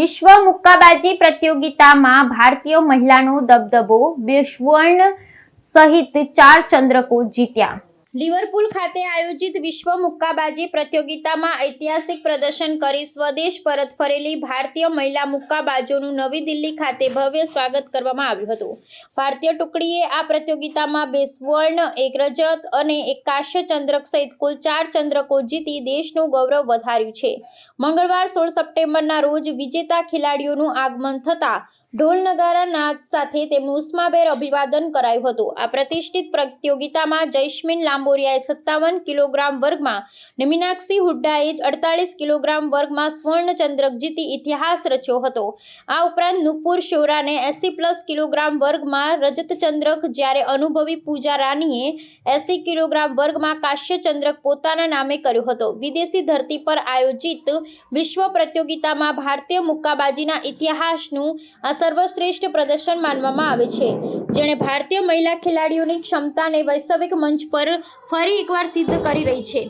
વિશ્વ મુક્કાબાજી પ્રતિયોગિતામાં ભારતીય મહિલાનો દબદબો બે સહિત ચાર ચંદ્રકો જીત્યા. લિવરપુલ ખાતે આયોજિત વિશ્વ મુક્કાબાજી પ્રતિયોગિતામાં ઐતિહાસિક પ્રદર્શન કરી સ્વદેશ પરત ફરેલી ભારતીય મહિલા મુક્કાબાજોનું નવી દિલ્હી ખાતે ભવ્ય સ્વાગત કરવામાં આવ્યું હતું. ભારતીય ટુકડીએ આ પ્રતિયોગિતામાં બે સ્વર્ણ એક રજત અને એક કાશ્ય ચંદ્રક સહિત કુલ ચાર ચંદ્રકો જીતી દેશનું ગૌરવ વધાર્યું છે. મંગળવાર સોળ સપ્ટેમ્બરના રોજ વિજેતા ખેલાડીઓનું આગમન થતાં ઢોલ નગારા નાદ સાથે તેમનું ઉષ્માભેર અભિવાદન કરાયું હતું. આ પ્રતિષ્ઠિત પ્રતિયોગિતામાં જૈસ્મીન લાંબોરિયાએ સત્તાવન કિલોગ્રામ વર્ગમાં અને મીનાક્ષી હુડ્ડાએ જ અડતાલીસ કિલોગ્રામ વર્ગમાં સ્વર્ણ ચંદ્રક જીતી ઇતિહાસ રચ્યો હતો. આ ઉપરાંત નુપુર શિવરાને એસી પ્લસ કિલોગ્રામ વર્ગમાં રજત ચંદ્રક જ્યારે અનુભવી પૂજા રાનીએ એસી કિલોગ્રામ વર્ગમાં કાશ્યચંદ્રક પોતાના નામે કર્યો હતો. વિદેશી ધરતી પર આયોજિત વિશ્વ પ્રતિયોગિતામાં ભારતીય મુક્કાબાજીના ઇતિહાસનું સર્વશ્રેષ્ઠ પ્રદર્શન માનવામાં આવે છે. જેણે ભારતીય મહિલા ખેલાડીઓની ક્ષમતાને વૈશ્વિક મંચ પર ફરી એકવાર સિદ્ધ કરી રહી છે.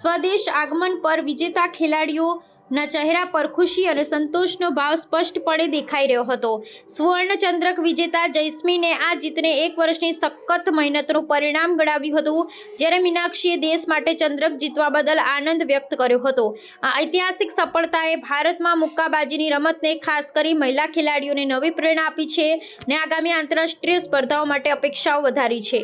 સ્વદેશ આગમન પર વિજેતા ખેલાડીઓના ચહેરા પર ખુશી અને સંતોષનો ભાવ સ્પષ્ટપણે દેખાઈ રહ્યો હતો. સુવર્ણ ચંદ્રક વિજેતા જૈસ્મીને આ જીતને એક વર્ષની સખત મહેનતનું પરિણામ ગણાવ્યું હતું, જ્યારે મીનાક્ષીએ દેશ માટે ચંદ્રક જીતવા બદલ આનંદ વ્યક્ત કર્યો હતો. આ ઐતિહાસિક સફળતાએ ભારતમાં મુક્કાબાજીની રમતને ખાસ કરી મહિલા ખેલાડીઓને નવી પ્રેરણા આપી છે ને આગામી આંતરરાષ્ટ્રીય સ્પર્ધાઓ માટે અપેક્ષાઓ વધારી છે.